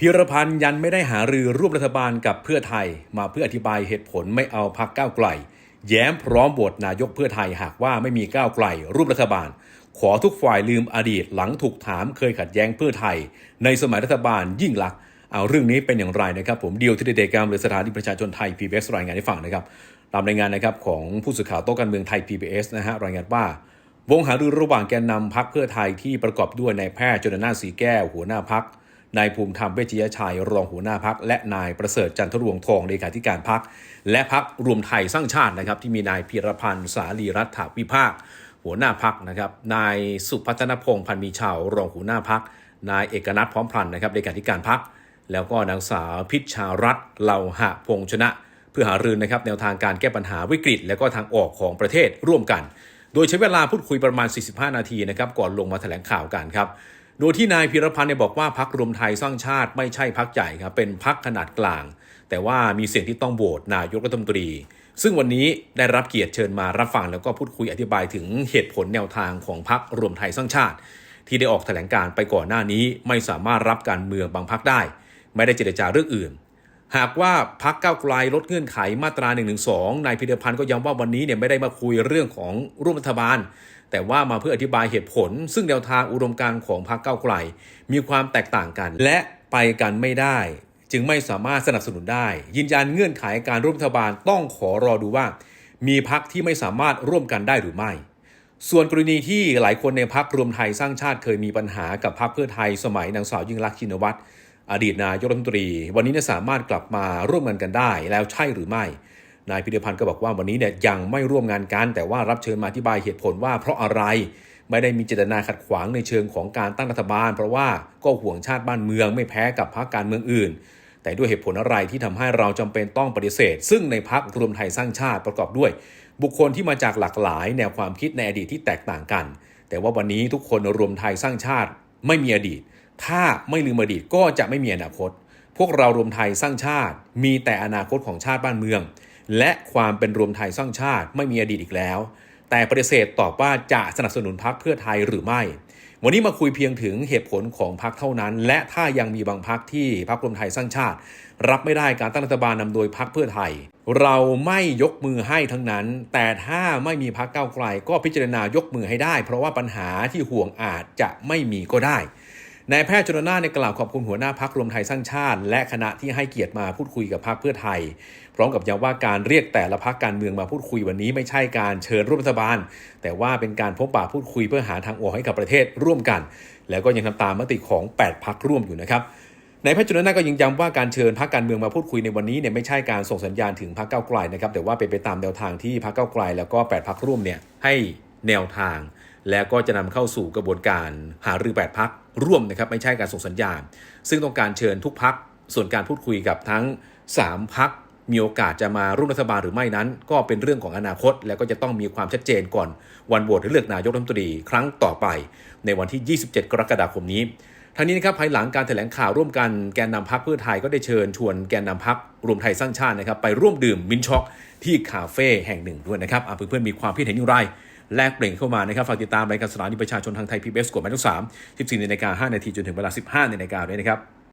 พิรพันธ์ยันไม่ได้หารือร่วมรัฐบาลกับเพื่อไทย มาเพื่ออธิบายเหตุผลไม่เอาพักก้าวไกล แย้มพร้อมโหวตนายกเพื่อไทยหากว่าไม่มีก้าวไกลร่วมรัฐบาล ขอทุกฝ่ายลืมอดีตหลังถูกถามเคยขัดแย้งเพื่อไทย ในสมัยรัฐบาลยิ่งลักษณ์เอาเรื่องนี้เป็นอย่างไรนะครับ ผมเดียวที่เดกามหรือสถานีประชาชนไทย PBS รายงานให้ฟังนะครับตามรายงานนะครับของผู้สื่อข่าวโต๊ะการเมืองไทย PBS นะฮะรายงานว่าวงหารือระหว่างแกนนำพักเพื่อไทยที่ประกอบด้วยนายแพทย์จนนาสีแก้วหัวหน้าพัก นายภูมิธรรมเวชยชัยรองหัวหน้าพักและนายประเสริฐจันทรวงทองเลขาธิการพักและพักรวมไทยสร้างชาตินะครับที่มีนายพีรพันธ์สาลีรัฐวิภาค หัวหน้าพักนะครับนายสุพัฒนพงศ์พันธ์มีชาวรองหัวหน้าพักนายเอกนัทพร้อมพันธ์นะครับเลขาธิการพักแล้วก็นางสาวพิชารัตน์เหล่าหะพงชนะ เพื่อหารือนะครับแนวทางการแก้ปัญหาวิกฤต และก็ทางออกของประเทศร่วมกัน โดยใช้เวลาพูดคุยประมาณ 45 นาทีนะครับก่อนลงมาแถลงข่าวกันครับ โดยที่นายพิรพันธ์เนี่ยบอกว่าพักรวมไทยสร้างชาติไม่ใช่พักใหญ่ครับเป็นพักขนาดกลาง แต่ว่ามีเสียงที่ต้องโหวตนายกรัฐมนตรี ซึ่งวันนี้ได้รับเกียรติเชิญมารับฟังแล้วก็พูดคุยอธิบายถึงเหตุผลแนวทางของพักรวมไทยสร้างชาติ ที่ได้ออกแถลงการไปก่อนหน้านี้ ไม่สามารถรับการเมืองบางพักได้ ไม่ได้เจรจาเรื่องอื่นหากว่าพักก้าวไกลลดเงื่อนไขมาตรา1นึนายพิเดพันธ์ก็ย้ำว่าวันนี้เนี่ยไม่ได้มาคุยเรื่องของร่วมรัฐบาล แต่ว่ามาเพื่ออธิบายเหตุผล ซึ่งแนวทางอุดมการณ์ของพักก้าวไกล มีความแตกต่างกัน และไปกันไม่ได้ จึงไม่สามารถสนับสนุนได้ ยืนยันเงื่อนไขการร่วมรัฐบาลต้องขอรอดูว่า มีพักที่ไม่สามารถร่วมกันได้หรือไม่ส่วนกรณีที่หลายคนในพักรวมไทยสร้างชาติเคยมีปัญหากับพักเพื่อไทยสมัยนางสาวยิ่งรักชินวัตรอดีตนายกรัฐมนตรี วันนี้สามารถกลับมาร่วมงานกันได้แล้วใช่หรือไม่ นายพิเดพันธ์ก็บอกว่าวันนี้เนี่ยยังไม่ร่วมงานกัน แต่ว่ารับเชิญมาอธิบายเหตุผลว่าเพราะอะไรไม่ได้มีเจตนาขัดขวางในเชิงของการตั้งรัฐบาล เพราะว่าก็ห่วงชาติบ้านเมืองไม่แพ้กับพรรคการเมืองอื่น แต่ด้วยเหตุผลอะไรที่ทำให้เราจำเป็นต้องปฏิเสธ ซึ่งในพักรวมไทยสร้างชาติประกอบด้วย บุคคลที่มาจากหลากหลาย แนวความคิดในอดีตที่แตกต่างกัน แต่ว่าวันนี้ทุกคนรวมไทยสร้างชาติ ไม่มีอดีต ถ้าไม่ลืมอดีตก็จะไม่มีอนาคต พวกเรารวมไทยสร้างชาติ มีแต่อนาคตของชาติบ้านเมือง และความเป็นรวมไทยสร้างชาติไม่มีอดีตอีกแล้ว แต่ปฏิเสธตอบว่าจะสนับสนุนพักเพื่อไทยหรือไม่ วันนี้มาคุยเพียงถึงเหตุผลของพักเท่านั้น และถ้ายังมีบางพักที่พักรวมไทยสร้างชาติ รับไม่ได้การตั้งรัฐบาลนำโดยพักเพื่อไทย เราไม่ยกมือให้ทั้งนั้น แต่ถ้าไม่มีพักเก้าวไกล ก็พิจารณายกมือให้ได้ เพราะว่าปัญหาที่ห่วงอาจจะไม่มีก็ได้ นายแพทย์ชนน่านในกล่าวขอบคุณหัวหน้าพักรวมไทยสร้างชาติ และคณะที่ให้เกียรติมาพูดคุยกับพักเพื่อไทย พร้อมกับย้ำว่าการเรียกแต่ละพักการเมืองมาพูดคุยวันนี้ไม่ใช่การเชิญร่วมรัฐบาล แต่ว่าเป็นการพบปะพูดคุยเพื่อหาทางออกให้กับประเทศร่วมกัน แล้วก็ยังทำตามมติของ 8พักร่วมอยู่นะครับนายแพทย์ชนน่านก็ยังย้ำว่าการเชิญพักการเมืองมาพูดคุยในวันนี้เนี่ยไม่ใช่การส่งสัญญาณถึงพักเก้าไกลนะครับแต่ว่าเป็นไปตามแนวทางที่พักเก้าไกล แล้วก็8พักร่วมเนี่ยให้แนวทาง แล้วก็จะนำเข้าสู่กระบวนการหารือ8พักร่วมนะครับไม่ใช่การส่งสัญญาณ ซึ่งต้องการเชิญทุกพักส่วนการพูดคุยกับทั้ง 3 พักมีโอกาสจะมาร่วมรัฐบาลหรือไม่นั้น ก็เป็นเรื่องของอนาคต แล้วก็จะต้องมีความชัดเจนก่อน วันโหวตเลือกนายกรัฐมนตรีครั้งต่อไป ในวันที่ 27 กรกฎาคมนี้ทางนี้นะครับภายหลังการแถลงข่าวร่วมกันแกนนำพักเพื่อไทยก็ได้เชิญชวนแกนนำพักรวมไทยสร้างชาตินะครับไปร่วมดื่มมินช็อกที่คาเฟ่แห่งหนึ่งด้วยนะครับเพื่อนๆมีความคิดเห็นอย่างไร แลกเปลี่ยนเข้ามานะครับฝากติดตามรายการสถานีประชาชนทางไทยพีพีเอสกดหมายเลขสาม14นาฬิกาห้านาทีจนถึงเวลา15นาฬิกาด้วยนะครับ